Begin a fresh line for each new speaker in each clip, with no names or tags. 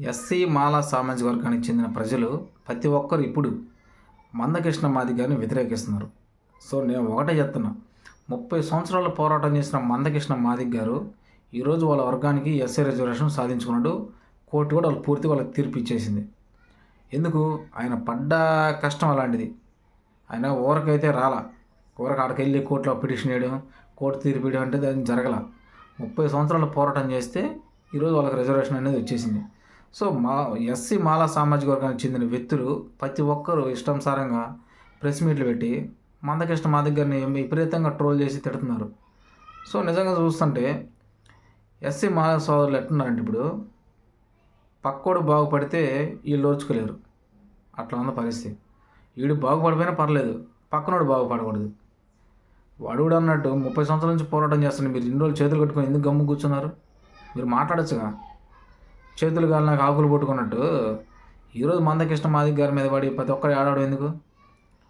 SC మాలా సామాజిక వర్గానికి చెందిన ప్రజలు ప్రతి ఒక్కరు ఇప్పుడు మందకృష్ణ మాదిగారిని వ్యతిరేకిస్తున్నారు. సో నేను ఒకటే చెప్తున్నా. ముప్పై సంవత్సరాల పోరాటం చేసిన మందకృష్ణ మాదిగ్ గారు ఈరోజు వాళ్ళ వర్గానికి ఎస్సీ రిజర్వేషన్ సాధించుకున్నాడు. కోర్టు కూడా వాళ్ళు పూర్తి వాళ్ళకి తీర్పు ఇచ్చేసింది. ఎందుకు? ఆయన పడ్డ కష్టం అలాంటిది. ఆయన ఊరకైతే రాలా. ఊరకు ఆడికి వెళ్ళి కోర్టులో పిటిషన్ వేయడం కోర్టు తీర్పు వేయడం అంటే దాన్ని జరగల. ముప్పై సంవత్సరాలు పోరాటం చేస్తే ఈరోజు వాళ్ళకి రిజర్వేషన్ అనేది వచ్చేసింది. సో మా ఎస్సీ మాలా సామాజిక వర్గానికి చెందిన వ్యక్తులు ప్రతి ఒక్కరూ ఇష్టానుసారంగా ప్రెస్ మీట్లు పెట్టి మందకృష్ణ మా దగ్గరని విపరీతంగా ట్రోల్ చేసి తిడుతున్నారు. సో నిజంగా చూస్తుంటే ఎస్సీ మాలా సోదరులు ఎట్టున్నారంటే ఇప్పుడు పక్కోడు బాగుపడితే వీళ్ళు ఓర్చుకోలేరు అట్లా ఉన్న పరిస్థితి. వీడు బాగుపడిపోయినా పర్లేదు పక్కనోడు బాగుపడకూడదు. వాడు కూడా అన్నట్టు ముప్పై సంవత్సరాల నుంచి పోరాటం చేస్తున్నారు మీరు ఇన్ని రోజులు చేతులు కట్టుకొని ఎందుకు గమ్ము కూర్చున్నారు? మీరు మాట్లాడచ్చుగా? చేతులు కాలు నాకు ఆకులు పట్టుకున్నట్టు ఈరోజు మందకృష్ణ మాదిగ గారి మీద పడి ప్రతి ఒక్కరు ఆడాడు ఎందుకు?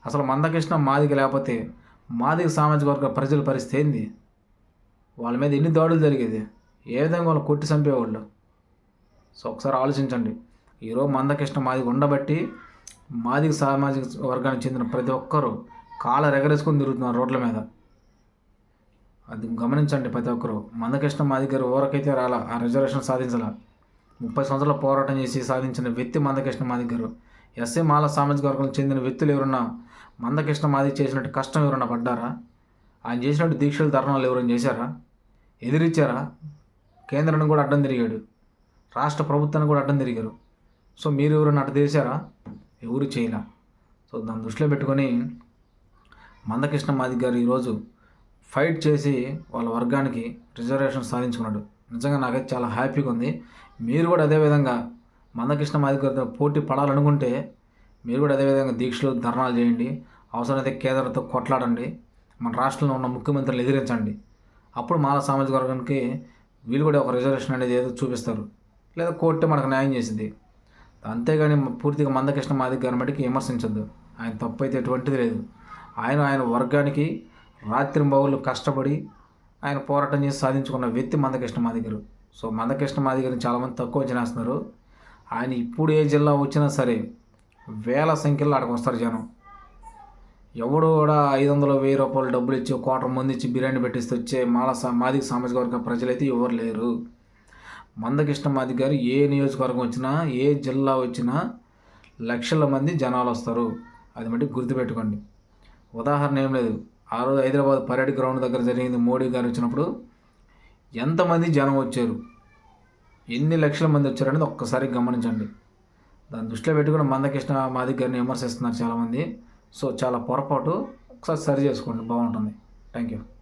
అసలు మందకృష్ణ మాదిగ లేకపోతే మాదిగ సామాజిక వర్గ ప్రజల పరిస్థితి ఏంది? వాళ్ళ మీద ఎన్ని దాడులు జరిగేది? ఏ విధంగా వాళ్ళు కొట్టి చంపేవాళ్ళు? సో ఒకసారి ఆలోచించండి. ఈరోజు మందకృష్ణ మాదిక ఉండబట్టి మాదిగ సామాజిక వర్గానికి చెందిన ప్రతి ఒక్కరూ కాళ్ళ రెగరేసుకొని తిరుగుతున్నారు రోడ్ల మీద. అది గమనించండి ప్రతి ఒక్కరు. మందకృష్ణ మాదిక గారు ఊరకైతే రాలా ఆ రిజర్వేషన్ సాధించాల? ముప్పై సంవత్సరాల పోరాటం చేసి సాధించిన వ్యక్తి మందకృష్ణ మాది గారు ఎస్ఏ మాల సామాజిక వర్గం చెందిన వ్యక్తులు ఎవరన్నా మందకృష్ణ మాది చేసినట్టు కష్టం ఎవరన్నా పడ్డారా? ఆయన చేసినట్టు దీక్షలు తరుణాలు ఎవరైనా చేశారా? ఎదిరిచ్చారా? కేంద్రాన్ని కూడా అడ్డం తిరిగాడు. రాష్ట్ర ప్రభుత్వాన్ని కూడా అడ్డం తిరిగారు. సో మీరు ఎవరైనా అడ్డు చేశారా ఎవరు చేయలే? సో దాన్ని దృష్టిలో పెట్టుకొని మందకృష్ణ మాది గారు ఈరోజు ఫైట్ చేసి వాళ్ళ వర్గానికి రిజర్వేషన్ సాధించుకున్నాడు. నిజంగా నాకైతే చాలా హ్యాపీగా ఉంది. మీరు కూడా అదేవిధంగా మందకృష్ణ మాదిగారితో పోటీ పడాలనుకుంటే మీరు కూడా అదేవిధంగా దీక్షలు ధర్నాలు చేయండి. అవసరమైతే కేంద్రంతో కొట్లాడండి. మన రాష్ట్రంలో ఉన్న ముఖ్యమంత్రులు ఎదిరించండి. అప్పుడు మాల సామాజిక వర్గానికి వీళ్ళు కూడా ఒక రిజర్వేషన్ అనేది ఏదో చూపిస్తారు. లేదా కోర్టు మనకు న్యాయం చేసింది. అంతేగాని పూర్తిగా మందకృష్ణ మాదిగ గారి మటుకి విమర్శించద్దు. ఆయన తప్పు అయితే ఎటువంటిది లేదు. ఆయన ఆయన వర్గానికి రాత్రి బౌళ్ళు కష్టపడి ఆయన పోరాటం చేసి సాధించుకున్న వ్యక్తి మందకృష్ణ మాదిగరు సో మందకృష్ణ మాదిగరిని చాలామంది తక్కువ అంచనేస్తున్నారు ఆయన ఇప్పుడు ఏ జిల్లా వచ్చినా సరే వేల సంఖ్యలో అక్కడికి వస్తారు జనం. ఎవడు కూడా ఐదు వందలు వెయ్యి రూపాయలు డబ్బులు ఇచ్చి కోటర్ మంది ఇచ్చి బిర్యానీ పెట్టిస్తే వచ్చే మాల సా మాదిగ సామాజిక వర్గ ప్రజలైతే ఎవరు లేరు. మందకృష్ణ మాదిగ గారు ఏ నియోజకవర్గం వచ్చినా ఏ జిల్లా వచ్చినా లక్షల మంది జనాలు వస్తారు. అది మట్టి గుర్తుపెట్టుకోండి. ఉదాహరణ ఏం లేదు. ఆ రోజు హైదరాబాద్ పరేడ్ గ్రౌండ్ దగ్గర జరిగింది. మోడీ గారు వచ్చినప్పుడు ఎంతమంది జనం వచ్చారు? ఎన్ని లక్షల మంది వచ్చారనేది ఒక్కసారి గమనించండి. దాన్ని దృష్టిలో పెట్టుకుని మందకృష్ణ మాది గారిని విమర్శిస్తున్నారు చాలామంది. సో చాలా పొరపాటు. ఒకసారి సరి చేసుకోండి. బాగుంటుంది. Thank you.